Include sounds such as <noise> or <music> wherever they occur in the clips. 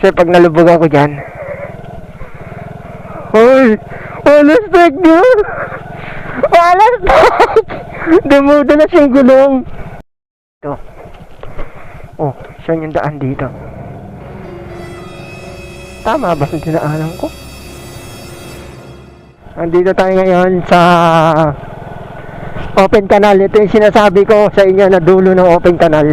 Kasi pag nalubog ako dyan, Hoy! Walas tag nyo! Walas tag! Dumudulas yung gulong. Ito. Oh, saan yung daan dito? Tama ba ang dinaanan ko? Andito tayo ngayon sa open canal. Ito yung sinasabi ko sa inyo na dulo ng open canal.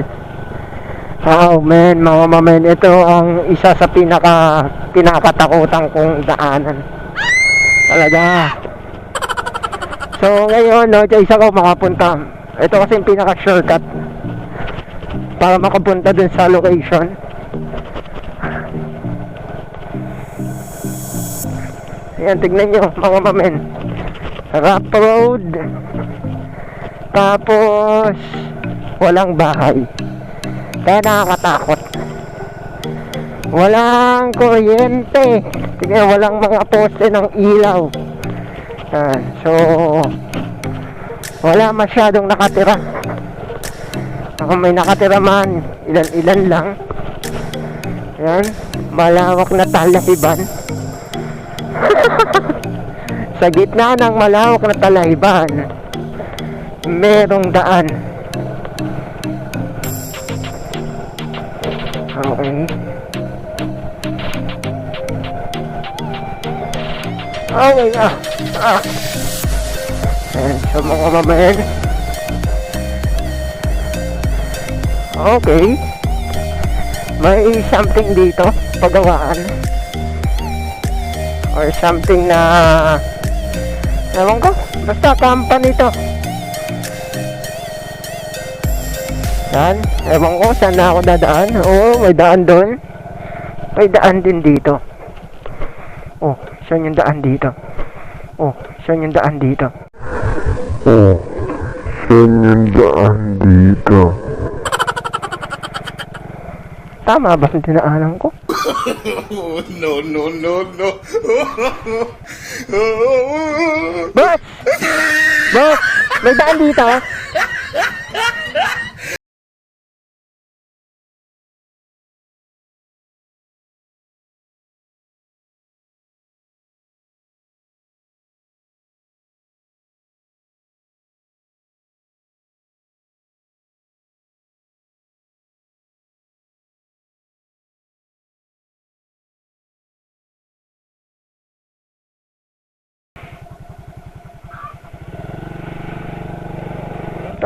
Oh man, mga mamen, ito ang isa sa pinaka pinakatakutan kong daanan. Talaga. So ngayon, no, sa isa ko makapunta. Ito kasi yung pinaka shortcut para makapunta dun sa location. Ayan, tignan nyo, mga mamen. Rough road. Tapos, walang bahay. Kaya nakakatakot. Walang kuryente. Tignan, walang mga poste ng ilaw. Ayan, so, wala masyadong nakatira. Kung may nakatira man, ilan-ilan lang. Ayan, malawak na talahiban. <laughs> Sa gitna ng malawak na talahiban, merong daan. Okay. Okay ah. Ah. Ayan, so mga. Okay. May something dito, pagawaan. Or something na... Ewan ko, basta company to. Saan? Ewan ko, saan na ako dadaan? Oo, may daan doon. May daan din dito. Oh, saan yung daan dito? Oh, saan yung daan dito? Oh, saan yung daan dito? Tama ba ang dinaanan ko? Oh, no, no, no, no. Boss! Boss! May daan dito?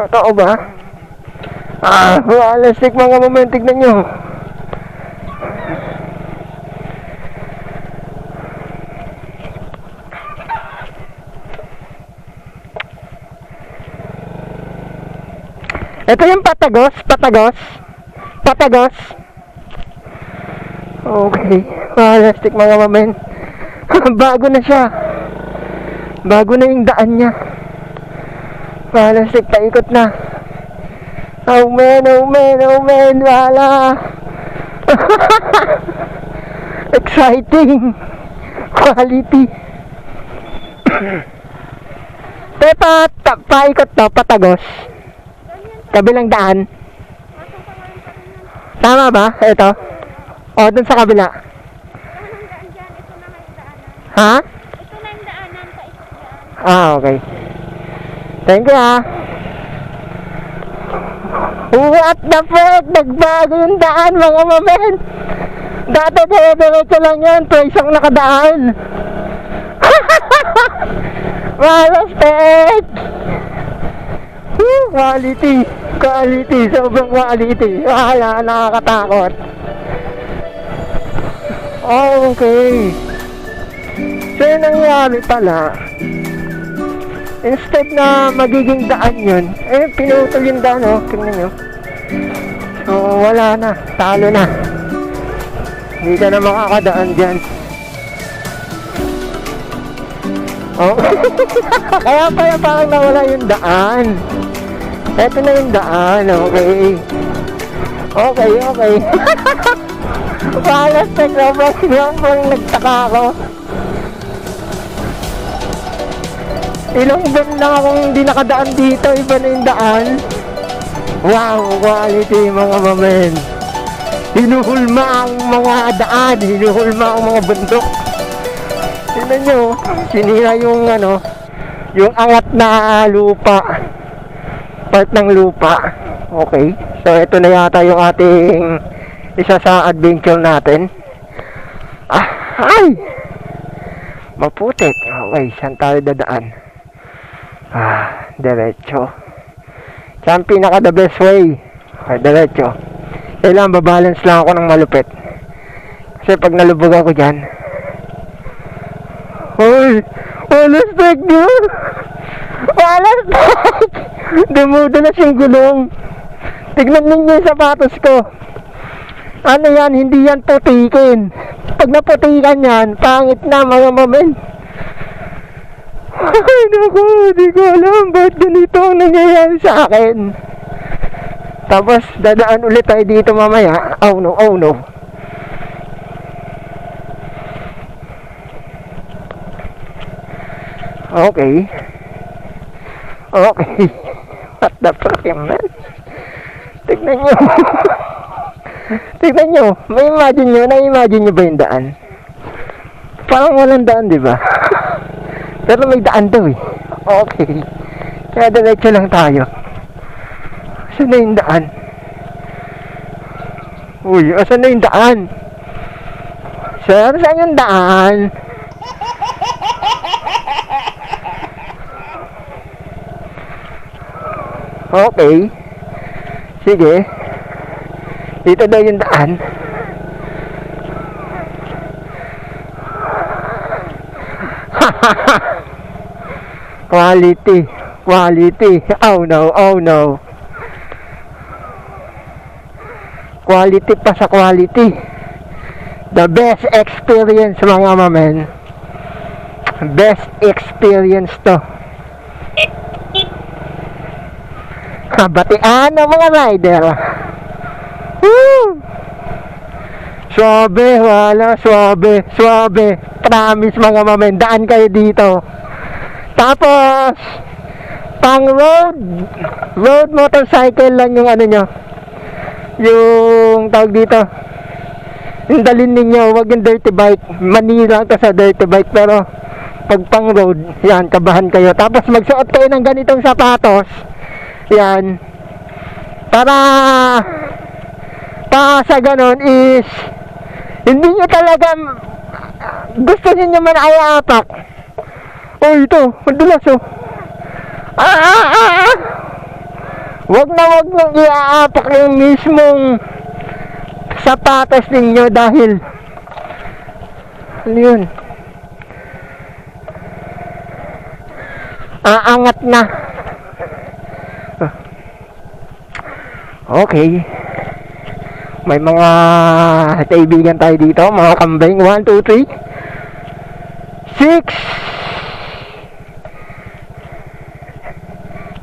Totoo ba? Ah, realistic mga moment, tignan. Ito yung patagos, patagos, patagos. Okay, realistic mga moment. <laughs> Bago na siya. Bago na yung daan niya. Palastik, paikot na. Oh man, oh man, oh man, wala. <laughs> Exciting. Quality. <clears throat> Tepa, ta, paikot to, patagos. Kabilang daan. Tama ba? Ito. O, dun sa kabila. Ha? Ito na yung daanan, paikot yan. Ah, okay. Thank you ah. What the fuck? Nagbago yung daan mga mamen. Dati dire-diretso lang yan. Twice ang nakadaan. <laughs> Malastek! Woo, Quality. Quality. Sobrang quality. Wala, nakakatakot. Okay. So yung nangyari pala, Instead na magiging daan yun, eh, pinutol yung daan, oh. Tingnan nyo. So, wala na. Talo na. Hindi ka na makakadaan dyan. Oh. <laughs> Kaya pala parang nawala yung daan. Eto na yung daan, okay. Okay, okay. Na sobrang sobrang nagtaka ako. Ilang buwan lang akong hindi nakadaan dito, iba na yung daan. Wow, quality mga mamen. hinuhulma ang mga daan, hinuhulma ang mga bundok. Tingnan nyo, sinira yung ano, yung angat na lupa. Part ng lupa. Okay. So, ito na yata yung ating isa sa adventure natin. Ah, ay! Maputik. Okay, saan tayo dadaan? Ah, diretso. Saan pinaka the best way? Okay, diretso. Kailangan babalance lang ako ng malupit. Kasi pag nalubog ako dyan, Hoy! Walas tek nyo! Walas tek! <laughs> Dumudulas yung gulong. Tignan ninyo yung sapatos ko. Ano yan? Hindi yan putikin. Pag naputikan yan, pangit na mga mamen. Ay, naku, di ko alam ba't ganito ang nangyayari sa akin. Tapos, dadaan ulit tayo dito mamaya. Oh no, oh no. Okay. Okay. <laughs> What the fuck, man? Tignan nyo. <laughs> Tignan nyo. May imagine nyo. Na-imagine nyo ba yung daan? Parang walang daan, di ba? Pero may daan daw eh. Okay. Kaya diretso lang tayo. Saan na yung daan? Uy, asan na yung daan? Sir, saan yung daan? Okay. Sige. Dito daw yung daan. <laughs> Quality. Quality. Oh no, oh no. Quality pa sa quality. The best experience mga mamen. Best experience to. Kabatian ng mga rider. Woo! Suabe, wala, suabe, suabe. Promise mga mamen, daan kayo dito. Tapos, pang road, road motorcycle lang yung ano nyo. Yung tawag dito. Yung dalhin ninyo, wag yung dirty bike. Manila ka sa dirty bike, pero pag pang road, yan, kabahan kayo. Tapos magsuot kayo ng ganitong sapatos. Yan. Para pa sa ganon is hindi nyo talaga gusto niyo man ay apak. Oh, ito, madulas oh. Ah, ah, ah, ah. Wag na wag nang iaapak yung mismong sapatos ninyo dahil ano yun? Aangat na. Okay. May mga kaibigan tayo dito, mga kambing. 1, 2, 3. 6.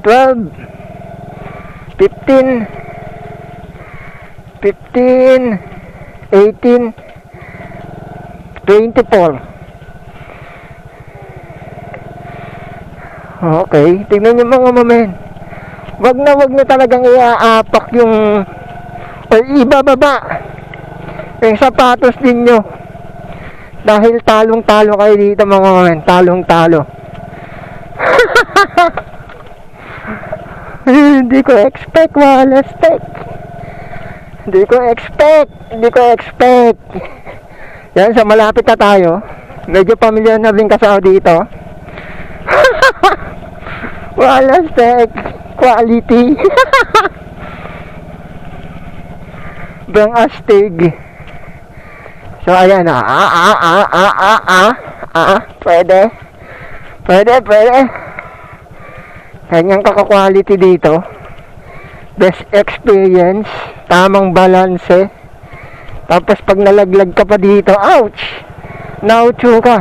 12. 15. 15. 18. 24. Okay, tingnan niyo mga mamen. Wag na wag na talagang iaapak yung o ibababa yung sapatos ninyo dahil talong-talo kayo dito mga mamen talong-talo hindi ko expect wala steak hindi ko expect hindi ko expect yan sa malapit na tayo medyo pamilyar na rin kasi ako dito <laughs> wala steak quality <laughs> Bang astig. So ayan na. Ah, ah, ah, ah, ah, ah, ah, pwede. Pwede, pwede. Kanyang kaka-quality dito. Best experience. Tamang balance. Tapos pag nalaglag ka pa dito, ouch! Naucho ka.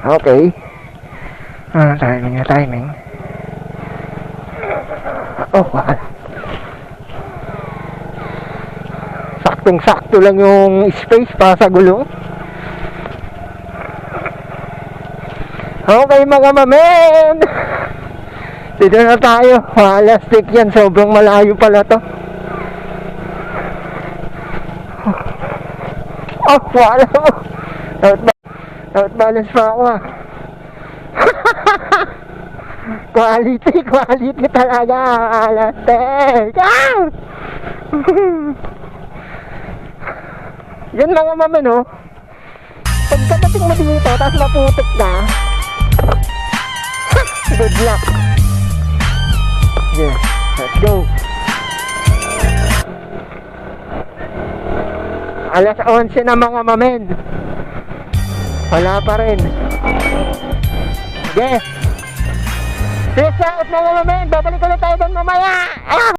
Okay. Ah, timing na timing. Oh, wow. Saktong-sakto lang yung space para sa gulong. Okay mga mamen! Dito na tayo. Malastik yan. Sobrang malayo pala to. Oh, wala mo. Out, ba- out balance pa ako ah. <laughs> quality, quality talaga. Alastik. <laughs> Ah! Yan mga mamen oh. Pagkadating mo dito, tapos maputok na. Good luck. Yeah, let's go. Alas 11 na mga mamen. Wala pa rin. Sige. Peace out mga mamen. Babalik ulit tayo doon mamaya. Ah!